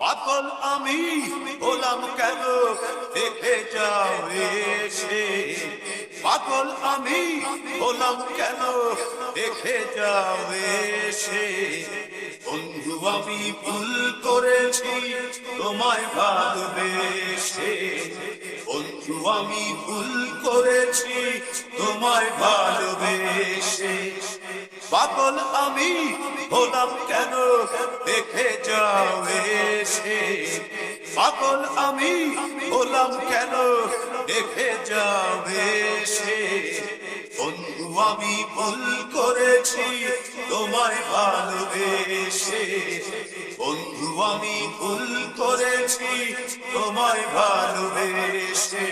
পাগল আমি হলাম কেন দেখে যাও এসে? পাগল আমি হলাম কেন দেখে যাও এসে? বন্ধু, আমি ভুল করেছি, তোমায় ভালোবেসে। বন্ধু, আমি ভুল করেছি, তোমায় ভালোবেসে। পাগল আমি হলাম কেন দেখে পাগল আমি হলাম কেন? দেখে যাও এসে বন্ধু, আমি ভুল করেছি, তোমায় ভালোবেসে। বন্ধু, আমি ভুল করেছি, তোমায় ভালোবেসে।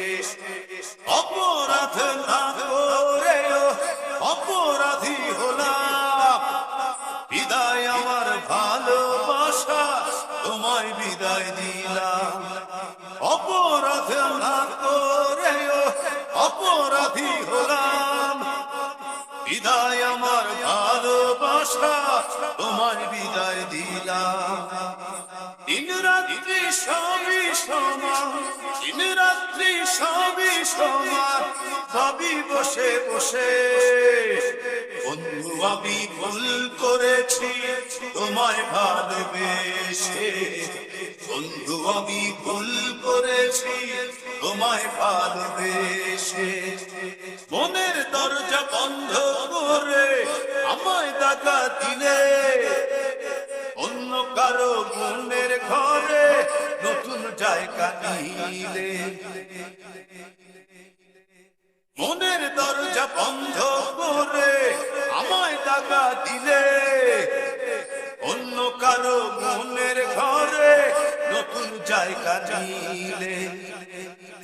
অপরাধ না করে অপরাধী হলাম। বিদায় আমার ভালোবাসা, তোমায় বিদায় দিলাম। করে অপরাধী হলাম। বিদায় আমার ভালোবাসা তোমায় বিদায় দিলাম। দিন রাত্রি সবই সমান, দিন রাত্রি সবই সমান। সবই বসে বসে বন্ধু আমি ভুল করেছি, তোমায় ভালোবেসে। বন্ধু আমি ভুল করেছি, তোমায় ভালোবেসে। মনের দরজা বন্ধ করে আমায় দাগা দিলে। অন্য কারও মনের ঘরে নতুন জায়গা নিলে। মনের দরজা বন্ধ করে আমায় দিলে অন্য কারও মনের ঘরে নতুন জায়গা নিলে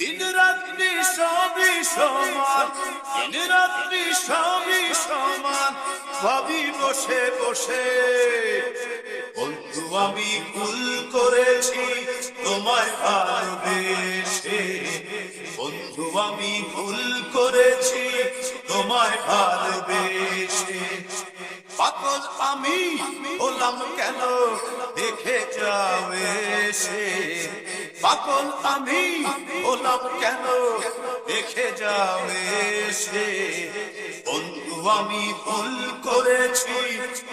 দিন রাত্রি সবই সমান, দিন রাত্রি সবই সমান। ভাবি বসে বসে, বন্ধু আমি ভুল করেছি, তোমায় ভালোবেসে। বন্ধু আমি ভুল করেছি, তোমায় ভালোবেসে। পাগল আমি হলাম কেন দেখে যাও এসে পাগল আমি হলাম কেন দেখে যাও এসে বন্ধু, আমি ভুল করেছি,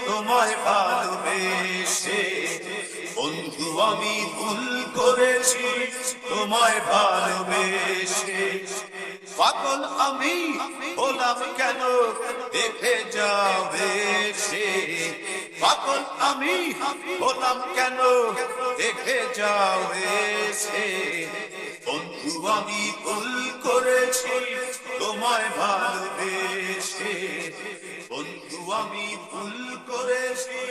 তোমায় ভালোবেসে। বন্ধু, আমি ভুল করেছি, তোমায় ভালোবেসে। পাগল আমি হলাম কেন দেখে যাবে সে পাগল আমি হলাম কেন? দেখে যাও এসে। বন্ধু, আমি ভুল করেছি, তোমায় ভালোবেসে। বন্ধু, আমি ভুল করেছি